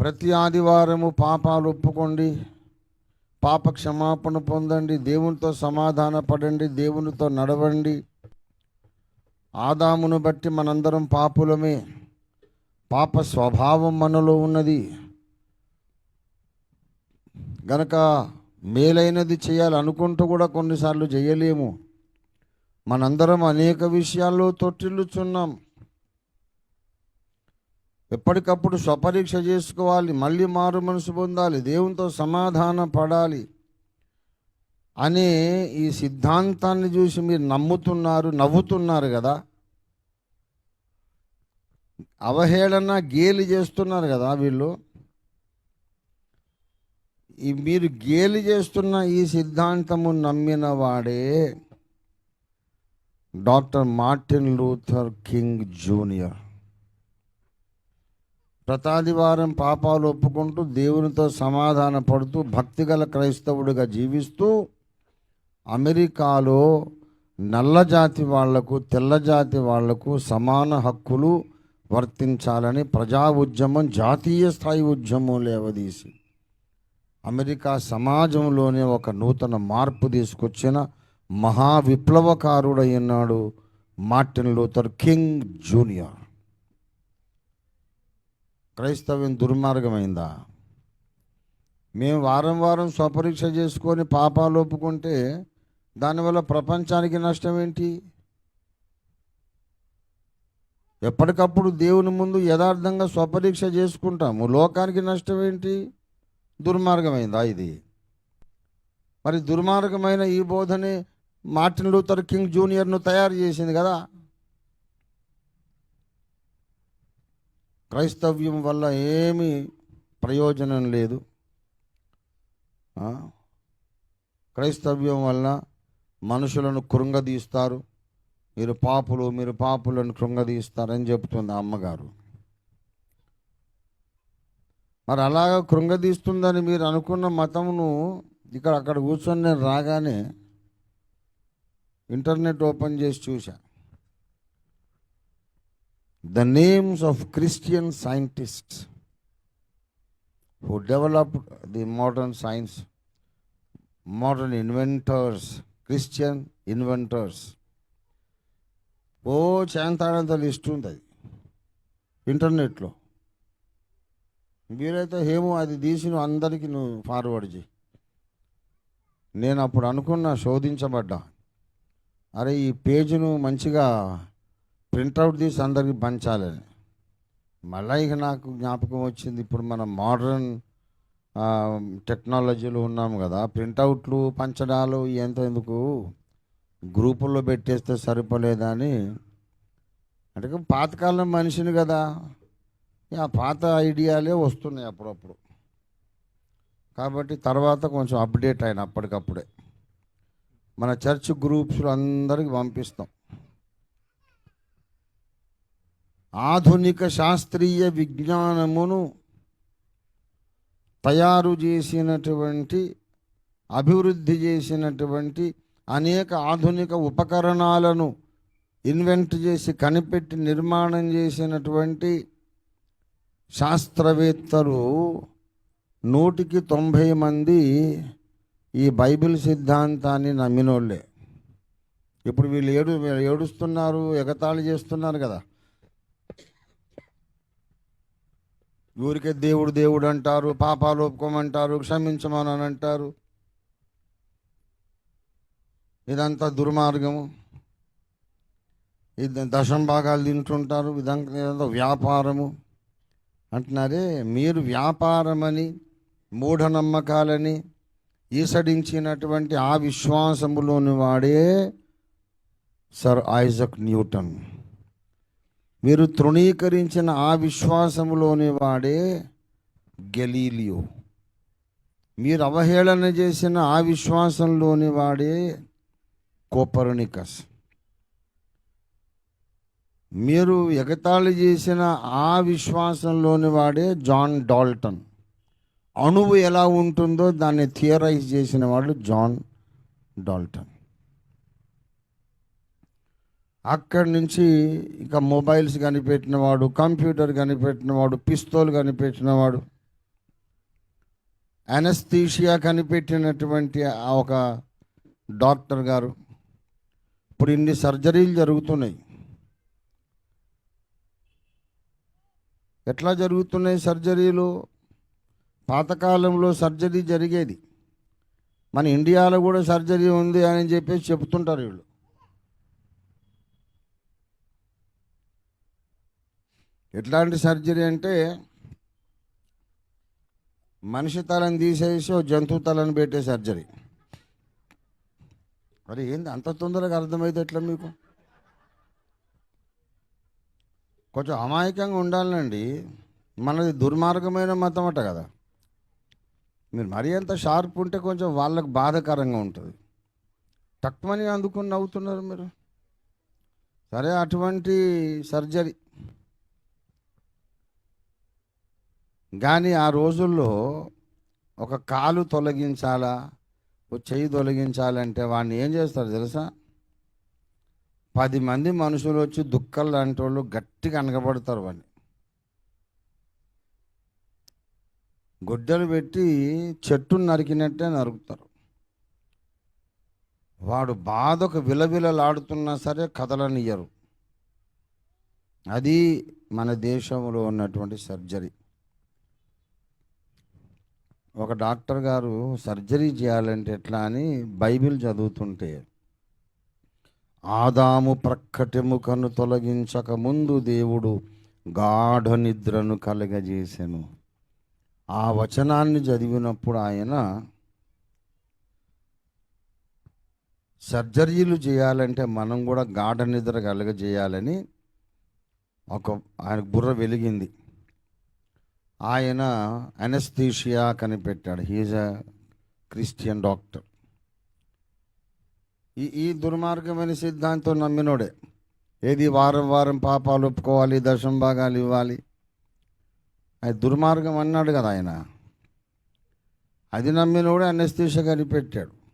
ప్రతి ఆదివారము పాపాలు ఒప్పుకోండి. పాప క్షమాపణ పొందండి. దేవునితో సమాధాన పడండి దేవునితో నడవండి. ఆదామును బట్టి మనందరం పాపులమే. పాప స్వభావం మనలో ఉన్నది. గనక మేలైనది చేయాలనుకుంటూ కూడా కొన్నిసార్లు చేయలేము. మనందరం అనేక విషయాల్లో తొట్టిల్లుచున్నాం. ఎప్పటికప్పుడు స్వపరీక్ష చేసుకోవాలి మళ్ళీ మారు మనసు పొందాలి దేవునితో సమాధాన పడాలి అనే ఈ సిద్ధాంతాన్ని చూసి మీరు నమ్ముతున్నారు నవ్వుతున్నారు కదా. అవహేళన గేలి చేస్తున్నారు కదా వీళ్ళు. ఈ మీరు గేలి చేస్తున్న ఈ సిద్ధాంతము నమ్మిన వాడే doctor Martin Luther King junior. ప్రతాదివారం పాపాలు ఒప్పుకుంటూ దేవునితో సమాధాన పడుతూ భక్తిగల క్రైస్తవుడిగా జీవిస్తూ అమెరికాలో నల్లజాతి వాళ్ళకు తెల్ల జాతి వాళ్ళకు సమాన హక్కులు వర్తించాలని ప్రజా ఉద్యమం జాతీయ స్థాయి ఉద్యమం లేవదీసి అమెరికా సమాజంలోనే ఒక నూతన మార్పు తీసుకొచ్చిన మహా విప్లవకారుడయ్యున్నాడు మార్టిన్ లూథర్ కింగ్ జూనియర్. క్రైస్తవ్యం దుర్మార్గమైందా? మేము వారం వారం స్వపరీక్ష చేసుకొని పాపాలు ఒప్పుకుంటే దానివల్ల ప్రపంచానికి నష్టం ఏంటి? ఎప్పటికప్పుడు దేవుని ముందు యథార్థంగా స్వపరీక్ష చేసుకుంటాము. లోకానికి నష్టం ఏంటి? దుర్మార్గమైందా ఇది? మరి దుర్మార్గమైన ఈ బోధనే మార్టిన్ లూథర్ కింగ్ జూనియర్ను తయారు చేసింది కదా. క్రైస్తవ్యం వల్ల ఏమీ ప్రయోజనం లేదు. క్రైస్తవ్యం వల్ల మనుషులను కృంగదీస్తారు. మీరు పాపులు మీరు పాపులను కృంగదీస్తారని చెప్తుంది అమ్మగారు. మరి అలాగ కృంగదీస్తుందని మీరు అనుకున్న మతమును ఇక్కడ అక్కడ కూర్చొని నేను రాగానే ఇంటర్నెట్ ఓపెన్ చేసి చూశాను the names of Christian scientists who developed the modern science modern inventors Christian inventors ఓ చేంతాడంత లిస్ట్ ఉంటుంది ఇంటర్నెట్లో. వీలైతే ఏమో అది తీసి నువ్వు అందరికీ నువ్వు ఫార్వర్డ్ చేయి. నేను అప్పుడు అనుకున్నా శోధించబడ్డా. అరే ఈ పేజీను మంచిగా ప్రింట్అవుట్ తీసి అందరికీ పంచాలని. మళ్ళీ ఇక నాకు జ్ఞాపకం వచ్చింది ఇప్పుడు మనం మోడర్న్ టెక్నాలజీలో ఉన్నాము కదా ప్రింట్అవుట్లు పంచడాలు ఎంత ఎందుకు? గ్రూపుల్లో పెట్టేస్తే సరిపోలేదని అంటే పాతకాలం మనిషిని కదా ఆ పాత ఐడియాలే వస్తున్నాయి అప్పుడప్పుడు. కాబట్టి తర్వాత కొంచెం అప్డేట్ అయిన అప్పటికప్పుడే. మన చర్చ్ గ్రూప్స్లో అందరికి పంపిస్తాం. ఆధునిక శాస్త్రీయ విజ్ఞానమును తయారు చేసినటువంటి అభివృద్ధి చేసినటువంటి అనేక ఆధునిక ఉపకరణాలను ఇన్వెంట్ చేసి కనిపెట్టి నిర్మాణం చేసినటువంటి శాస్త్రవేత్తలు నూటికి తొంభై మంది ఈ బైబిల్ సిద్ధాంతాన్ని నమ్మినోళ్ళే. ఇప్పుడు వీళ్ళు ఏడు ఏడుస్తున్నారు ఎగతాళి చేస్తున్నారు కదా. ఊరికే దేవుడు దేవుడు అంటారు పాపాలు ఒప్పుకోమంటారు క్షమించమని అంటారు. ఇదంతా దుర్మార్గము. ఇది దశం భాగాలు తింటుంటారు ఇదంతా వ్యాపారము. అంటున్నారే మీరు వ్యాపారమని మూఢనమ్మకాలని ఈసడించినటువంటి ఆ విశ్వాసములోని వాడే సర్ ఐజక్ న్యూటన్. మీరు తృణీకరించిన ఆ విశ్వాసములోని వాడే గెలీలియో. మీరు అవహేళన చేసిన ఆ విశ్వాసంలోని వాడే కోపర్నికస్. మీరు ఎగతాళి చేసిన ఆ విశ్వాసంలోని వాడే జాన్ డాల్టన్. అణువు ఎలా ఉంటుందో దాన్ని థియరైజ్ చేసిన వాడు జాన్ డాల్టన్. అక్కడి నుంచి ఇక మొబైల్స్ కనిపెట్టినవాడు కంప్యూటర్ కనిపెట్టినవాడు పిస్తోల్ కనిపెట్టినవాడు అనస్థీషియా కనిపెట్టినటువంటి ఆ ఒక డాక్టర్ గారు. ఇప్పుడు ఇన్ని సర్జరీలు జరుగుతున్నాయి. ఎట్లా జరుగుతున్నాయి సర్జరీలు? పాతకాలంలో సర్జరీ జరిగేది. మన ఇండియాలో కూడా సర్జరీ ఉంది అని చెప్పేసి చెప్తుంటారు వీళ్ళు. ఎట్లాంటి సర్జరీ అంటే మనిషి తలను తీసేసి జంతువు తలను పెట్టే సర్జరీ. మరి ఏంది అంత తొందరగా అర్థమైతే ఎట్లా మీకు? కొంచెం అమాయకంగా ఉండాలండి. మనది దుర్మార్గమైన మతం అట కదా. మీరు మరీ అంత షార్ప్ ఉంటే కొంచెం వాళ్ళకు బాధాకరంగా ఉంటుంది. తక్కువని అందుకుని నవ్వుతున్నారు మీరు. సరే అటువంటి సర్జరీ కానీ ఆ రోజుల్లో ఒక కాలు తొలగించాలా ఒక చెయ్యి తొలగించాలంటే వాడిని ఏం చేస్తారు తెలుసా? పది మంది మనుషులు వచ్చి దుక్కలు లాంటి వాళ్ళు గట్టిగా అనగబడతారు వాడిని. గొడ్డలు పెట్టి చెట్టును నరికినట్టే నరుకుతారు. వాడు బాధకు విలవిలలాడుతున్నా సరే కదలనియ్యరు. అది మన దేశంలో ఉన్నటువంటి సర్జరీ. ఒక డాక్టర్ గారు సర్జరీ చేయాలంటే ఎట్లా అని బైబిల్ చదువుతుంటే ఆదాము ప్రక్కటెముకను తొలగించక ముందు దేవుడు గాఢ నిద్రను కలగజేశాను ఆ వచనాన్ని చదివినప్పుడు ఆయన సర్జరీలు చేయాలంటే మనం కూడా గాఢ నిద్ర కలగజేయాలని ఒక ఆయన బుర్ర వెలిగింది. ఆయన అనస్థీషియా కనిపెట్టాడు. హీజ్ అ క్రిస్టియన్ డాక్టర్ ఈ ఈ దుర్మార్గమైన సిద్ధాంతం నమ్మినోడే. ఏది వారం వారం పాపాలు ఒప్పుకోవాలి దశం భాగాలు ఇవ్వాలి. అది దుర్మార్గం అన్నాడు కదా ఆయన. అది నమ్మినోడే అనస్థీషియా కనిపెట్టాడు.